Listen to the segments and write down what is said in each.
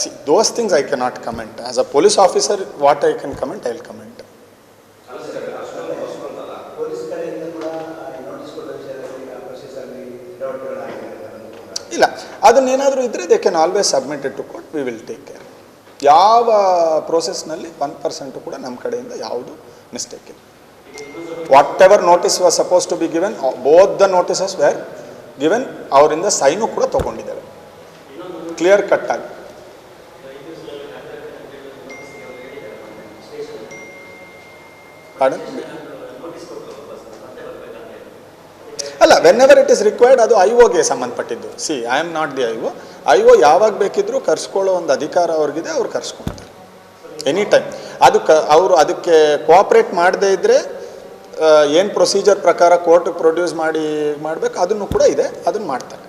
See those things I cannot comment. As a police officer, what I can comment, I will comment. ಇಲ್ಲ ಅದನ್ನೇನಾದರೂ ಇದ್ದರೆ they can always submit it to court we will take care ಯಾವ ಪ್ರೋಸೆಸ್ನಲ್ಲಿ one percent ಕೂಡ ನಮ್ಮ ಕಡೆಯಿಂದ ಯಾವುದು mistake ಇಲ್ಲ. Whatever notice was suppose to be given both the notices were given ಅವರಿಂದ ಸೈನು ಕೂಡ ತಗೊಂಡಿದ್ದಾರೆ ಕ್ಲಿಯರ್ ಕಟ್ ಆಗಿ. ಅಲ್ಲ whenever it is required ಅದು ಐ ಒಗೆ ಸಂಬಂಧಪಟ್ಟಿದ್ದು. See I am not the I O I O ಯಾವಾಗ ಬೇಕಿದ್ರೂ ಕರ್ಸ್ಕೊಳ್ಳೋ ಒಂದು ಅಧಿಕಾರ ಅವ್ರಿಗಿದೆ, ಅವ್ರು ಕರ್ಸ್ಕೊಳ್ತಾರೆ. ಎನಿ ಟೈಮ್ ಅದು ಕ, ಅವರು ಅದಕ್ಕೆ ಕೋಆಪ್ರೇಟ್ ಮಾಡದೇ ಇದ್ದರೆ ಏನು ಪ್ರೊಸೀಜರ್ ಪ್ರಕಾರ ಕೋರ್ಟ್ ಪ್ರೊಡ್ಯೂಸ್ ಮಾಡಿ, ಮಾಡಬೇಕು, ಅದನ್ನು ಕೂಡ ಇದೆ, ಅದನ್ನು ಮಾಡ್ತಾರೆ.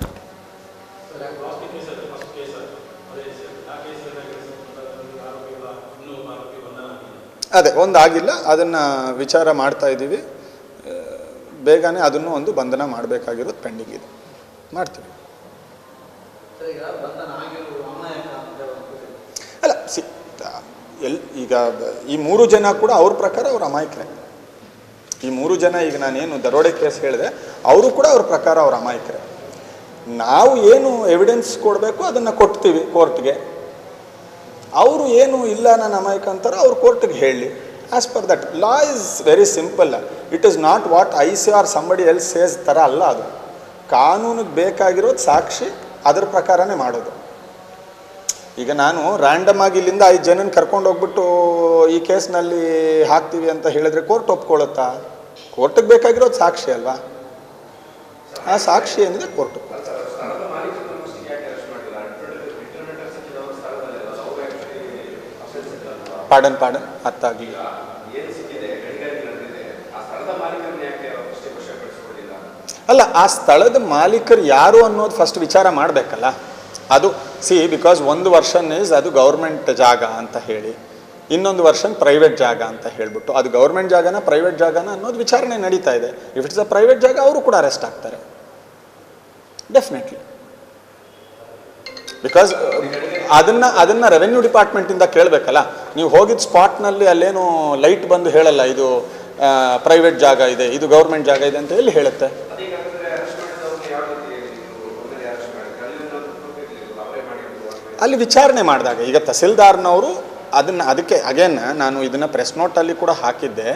ಅದೇ ಒಂದು ಆಗಿಲ್ಲ ಅದನ್ನು ವಿಚಾರ ಮಾಡ್ತಾ ಇದ್ದೀವಿ. ಬೇಗನೆ ಅದನ್ನು ಒಂದು ಬಂಧನ ಮಾಡಬೇಕಾಗಿರೋದು ಪೆಂಡಿಂಗ್ ಇದೆ. ಮಾಡ್ತೀವಿ. ಅಲ್ಲ ಸಿ ಎಲ್ ಈಗ ಈ ಮೂರು ಜನ ಕೂಡ ಅವ್ರ ಪ್ರಕಾರ ಅವ್ರ ಅಮಾಯಕರೇ. ಈ ಮೂರು ಜನ ಈಗ ನಾನೇನು ದರೋಡೆ ಕೇಸ್ ಹೇಳಿದೆ ಅವರು ಕೂಡ ಅವ್ರ ಪ್ರಕಾರ ಅವ್ರ ಅಮಾಯಕರೇ. ನಾವು ಏನು ಎವಿಡೆನ್ಸ್ ಕೊಡಬೇಕು ಅದನ್ನು ಕೊಡ್ತೀವಿ ಕೋರ್ಟ್ಗೆ ಅವರು ಏನು ಇಲ್ಲ ನನ್ನ ಅಮಾಯಕ ಅಂತಾರೋ ಅವ್ರು ಕೋರ್ಟಿಗೆ ಹೇಳಿ. As per that law is very simple it is not what I see or somebody else says ಥರ ಅಲ್ಲ ಅದು. ಕಾನೂನಿಗೆ ಬೇಕಾಗಿರೋದು ಸಾಕ್ಷಿ, ಅದರ ಪ್ರಕಾರನೇ ಮಾಡೋದು. ಈಗ ನಾನು ರ್ಯಾಂಡಮ್ ಆಗಿ ಇಲ್ಲಿಂದ ಐದು ಜನನ ಕರ್ಕೊಂಡು ಹೋಗ್ಬಿಟ್ಟು ಈ ಕೇಸ್ನಲ್ಲಿ ಹಾಕ್ತೀವಿ ಅಂತ ಹೇಳಿದ್ರೆ ಕೋರ್ಟ್ ಒಪ್ಕೊಳ್ಳುತ್ತಾ? ಕೋರ್ಟಿಗೆ ಬೇಕಾಗಿರೋದು ಸಾಕ್ಷಿ ಅಲ್ವಾ? ಆ ಸಾಕ್ಷಿ ಏನಿದೆ ಕೋರ್ಟ್. ಪಾಡನ್ ಪಾಡನ್ ಆಗಲಿಲ್ಲ ಅಲ್ಲ, ಆ ಸ್ಥಳದ ಮಾಲೀಕರು ಯಾರು ಅನ್ನೋದು ಫಸ್ಟ್ ವಿಚಾರ ಮಾಡಬೇಕಲ್ಲ. ಅದು ಸಿ ಬಿಕಾಸ್ ಒಂದು ವರ್ಷನ್ ಇಸ್ ಅದು ಗೌರ್ಮೆಂಟ್ ಜಾಗ ಅಂತ ಹೇಳಿ, ಇನ್ನೊಂದು ವರ್ಷನ್ ಪ್ರೈವೇಟ್ ಜಾಗ ಅಂತ ಹೇಳ್ಬಿಟ್ಟು, ಅದು ಗೌರ್ಮೆಂಟ್ ಜಾಗನ ಪ್ರೈವೇಟ್ ಜಾಗನ ಅನ್ನೋದು ವಿಚಾರಣೆ ನಡೀತಾ ಇದೆ. ಇಫ್ ಇಟ್ಸ್ ಅ ಪ್ರೈವೇಟ್ ಜಾಗ, ಅವರು ಕೂಡ ಅರೆಸ್ಟ್ ಆಗ್ತಾರೆ. ಡೆಫಿನೆಟ್ಲಿ ಬಿಕಾಸ್ ಅದನ್ನ ಅದನ್ನ ರೆವೆನ್ಯೂ ಡಿಪಾರ್ಟ್ಮೆಂಟಿಂದ ಕೇಳಬೇಕಲ್ಲ ನೀವು ಹೋಗಿದ್ದ ಸ್ಪಾಟ್ನಲ್ಲಿ ಅಲ್ಲೇನು ಲೈಟ್ ಬಂದು ಹೇಳಲ್ಲ, ಇದು ಪ್ರೈವೇಟ್ ಜಾಗ ಇದೆ, ಇದು ಗೌರ್ಮೆಂಟ್ ಜಾಗ ಇದೆ ಅಂತ ಎಲ್ಲಿ ಹೇಳುತ್ತೆ. ಅಲ್ಲಿ ವಿಚಾರಣೆ ಮಾಡಿದಾಗ, ಈಗ ತಹಸೀಲ್ದಾರ್ನವರು ಅದನ್ನು, ಅದಕ್ಕೆ ಅಗೇನ್ ನಾನು ಇದನ್ನು ಪ್ರೆಸ್ ನೋಟಲ್ಲಿ ಕೂಡ ಹಾಕಿದ್ದೆ.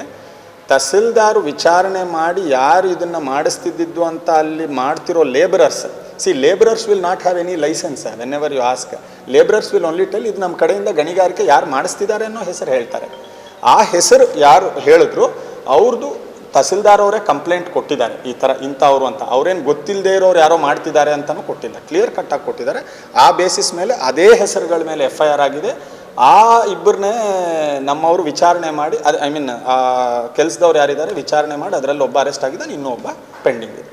ತಹಸೀಲ್ದಾರ್ ವಿಚಾರಣೆ ಮಾಡಿ ಯಾರು ಇದನ್ನು ಮಾಡಿಸ್ತಿದ್ದಿದ್ದು ಅಂತ ಅಲ್ಲಿ ಮಾಡ್ತಿರೋ labourers see labourers will not have any licence whenever you ask labourers will only tell ಇದು ನಮ್ಮ ಕಡೆಯಿಂದ ಗಣಿಗಾರಿಕೆ ಯಾರು ಮಾಡಿಸ್ತಿದ್ದಾರೆ ಅನ್ನೋ ಹೆಸರು ಹೇಳ್ತಾರೆ. ಆ ಹೆಸರು ಯಾರು ಹೇಳಿದ್ರು ಅವ್ರದ್ದು ತಹಸೀಲ್ದಾರ್ ಅವರೇ ಕಂಪ್ಲೇಂಟ್ ಕೊಟ್ಟಿದ್ದಾರೆ, ಈ ಥರ ಇಂಥವ್ರು ಅಂತ. ಅವ್ರೇನು ಗೊತ್ತಿಲ್ಲದೆ ಇರೋರು ಯಾರೋ ಮಾಡ್ತಿದ್ದಾರೆ ಅಂತಲೂ ಕೊಟ್ಟಿಲ್ಲ. ಕ್ಲಿಯರ್ ಕಟ್ಟಾಗಿ ಕೊಟ್ಟಿದ್ದಾರೆ. ಆ ಬೇಸಿಸ್ ಮೇಲೆ ಅದೇ ಹೆಸರುಗಳ ಮೇಲೆ ಎಫ್ ಐ ಆರ್ ಆಗಿದೆ. ಆ ಇಬ್ಬರನ್ನೇ ನಮ್ಮವರು ವಿಚಾರಣೆ ಮಾಡಿ, ಅದು ಐ ಮೀನ್ ಆ ಕೆಲಸದವ್ರು ಯಾರಿದ್ದಾರೆ, ವಿಚಾರಣೆ ಮಾಡಿ ಅದರಲ್ಲಿ ಒಬ್ಬ ಅರೆಸ್ಟ್ ಆಗಿದ್ದಾನೆ ಇನ್ನೂ ಒಬ್ಬ ಪೆಂಡಿಂಗ್ ಇದೆ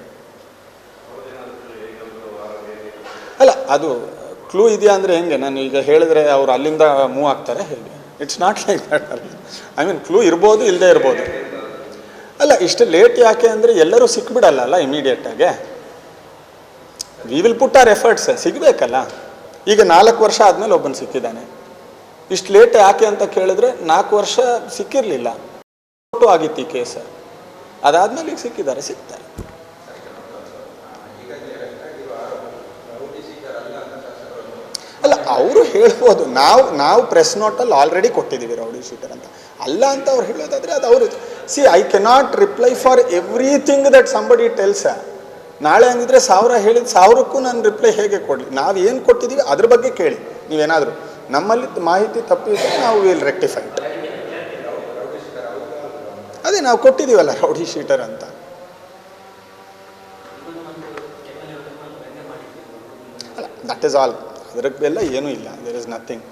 ಅಲ್ಲ ಅದು ಕ್ಲೂ ಇದೆಯಾ ಅಂದರೆ ಹೆಂಗೆ? ನಾನು ಈಗ ಹೇಳಿದ್ರೆ ಅವ್ರು ಅಲ್ಲಿಂದ ಮೂವ್ ಆಗ್ತಾರೆ, ಹೇಳಿ. It's not like that I mean clue ಇರ್ಬೋದು ಇಲ್ಲದೆ ಇರ್ಬೋದು. ಅಲ್ಲ, ಇಷ್ಟು ಲೇಟ್ ಯಾಕೆ ಅಂದರೆ ಎಲ್ಲರೂ ಸಿಕ್ಬಿಡಲ್ಲ ಅಲ್ಲ ಇಮಿಡಿಯೇಟಾಗೆ we will put our efforts ಸಿಗಬೇಕಲ್ಲ? ಈಗ ನಾಲ್ಕು ವರ್ಷ ಆದಮೇಲೆ ಒಬ್ಬನು ಸಿಕ್ಕಿದ್ದಾನೆ. ಇಷ್ಟು ಲೇಟ್ ಯಾಕೆ ಅಂತ ಕೇಳಿದ್ರೆ ನಾಲ್ಕು ವರ್ಷ ಸಿಕ್ಕಿರಲಿಲ್ಲ. ಆಗಿತ್ತು ಈ ಕೇಸ್ ಅದಾದಮೇಲೆ ಈಗ ಸಿಕ್ಕಿದ್ದಾರೆ ಸಿಗ್ತಾರೆ ಅವರು ಹೇಳ್ಬೋದು. ನಾವು ನಾವು ಪ್ರೆಸ್ ನೋಟಲ್ಲಿ ಆಲ್ರೆಡಿ ಕೊಟ್ಟಿದ್ದೀವಿ ರೌಡಿ ಶೀಟರ್ ಅಂತ. ಅಲ್ಲ ಅಂತ ಅವ್ರು ಹೇಳೋದಾದರೆ ಅದು ಅವರು see I cannot reply for everything that somebody tells ನಾಳೆ ಹಂಗಿದ್ರೆ ಸಾವಿರ ಹೇಳಿದ ಸಾವಿರಕ್ಕೂ ನಾನು ರಿಪ್ಲೈ ಹೇಗೆ ಕೊಡಲಿ? ನಾವು ಏನು ಕೊಟ್ಟಿದ್ದೀವಿ ಅದ್ರ ಬಗ್ಗೆ ಕೇಳಿ. ನೀವೇನಾದರೂ ನಮ್ಮಲ್ಲಿ ಮಾಹಿತಿ ತಪ್ಪಿದ್ರೆ ನಾವು ವಿಲ್ ರೆಕ್ಟಿಫೈ ಅದೇ ನಾವು ಕೊಟ್ಟಿದ್ದೀವಲ್ಲ ರೌಡಿ ಶೀಟರ್ ಅಂತ. ಅಲ್ಲ ದಟ್ ಈಸ್ ಆಲ್ ಅದಕ್ಕೆಲ್ಲ ಏನೂ ಇಲ್ಲ. ದೇರ್ ಇಸ್ ನಥಿಂಗ್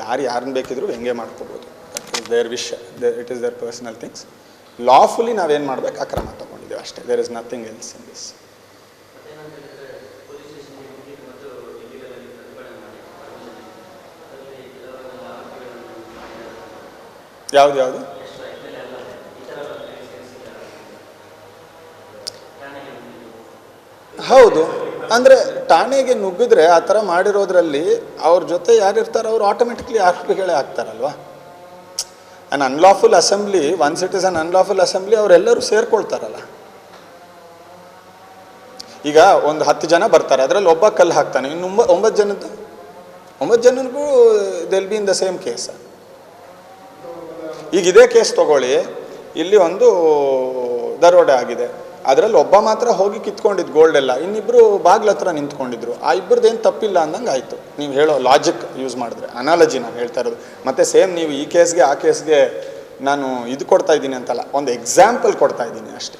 ಯಾರು ಯಾರನ್ನ ಬೇಕಿದ್ರು ಹೆಂಗೆ ಮಾಡ್ಕೋಬೋದು. Their wish it is their personal things lawfully ನಾವೇನು ಮಾಡ್ಬೇಕು? ಆ ಕ್ರಮ ತೊಗೊಂಡಿದ್ದೇವೆ ಅಷ್ಟೇ. There is nothing else in this ಯಾವ್ದು, ಯಾವುದು? ಹೌದು. ಅಂದರೆ ಠಾಣೆಗೆ ನುಗ್ಗಿದ್ರೆ ಆ ಥರ ಮಾಡಿರೋದ್ರಲ್ಲಿ ಅವ್ರ ಜೊತೆ ಯಾರಿರ್ತಾರೋ ಅವ್ರು ಆಟೋಮೆಟಿಕ್ಲಿ ಆರೋಪಿಗಳೇ ಆಗ್ತಾರಲ್ವಾ? Un unlawful assembly once it is un unlawful assembly ಅವರೆಲ್ಲರೂ ಸೇರ್ಕೊಳ್ತಾರಲ್ಲ. ಈಗ ಒಂದು ಹತ್ತು ಜನ ಬರ್ತಾರೆ, ಅದರಲ್ಲಿ ಒಬ್ಬ ಕಲ್ಲು ಹಾಕ್ತಾನೆ, ಇನ್ನು ಒಂಬ, ಒಂಬತ್ತು ಜನದ್ದು? ಒಂಬತ್ತು ಜನಕ್ಕೂ they'll be in the same case ಈಗ ಇದೇ ಕೇಸ್ ತಗೊಳ್ಳಿ, ಇಲ್ಲಿ ಒಂದು ದರೋಡೆ ಆಗಿದೆ. ಅದರಲ್ಲಿ ಒಬ್ಬ ಮಾತ್ರ ಹೋಗಿ ಕಿತ್ಕೊಂಡಿದ್ದು ಗೋಲ್ಡ್ ಎಲ್ಲ. ಇನ್ನಿಬ್ರು ಬಾಗ್ಲ ಹತ್ರ ನಿಂತ್ಕೊಂಡಿದ್ರು. ಆ ಇಬ್ಬರದ್ದು ಏನು ತಪ್ಪಿಲ್ಲ ಅಂದಂಗೆ ಆಯಿತು. ನೀವು ಹೇಳೋ ಲಾಜಿಕ್ ಯೂಸ್ ಮಾಡಿದ್ರೆ. ಅನಾಲಜಿ ನಾನು ಹೇಳ್ತಾ ಇರೋದು. ಮತ್ತೆ ಸೇಮ್ ನೀವು ಈ ಕೇಸ್ಗೆ ಆ ಕೇಸ್ಗೆ ನಾನು ಇದು ಕೊಡ್ತಾ ಇದ್ದೀನಿ ಅಂತಲ್ಲ. ಒಂದು ಎಕ್ಸಾಂಪಲ್ ಕೊಡ್ತಾ ಇದ್ದೀನಿ ಅಷ್ಟೇ.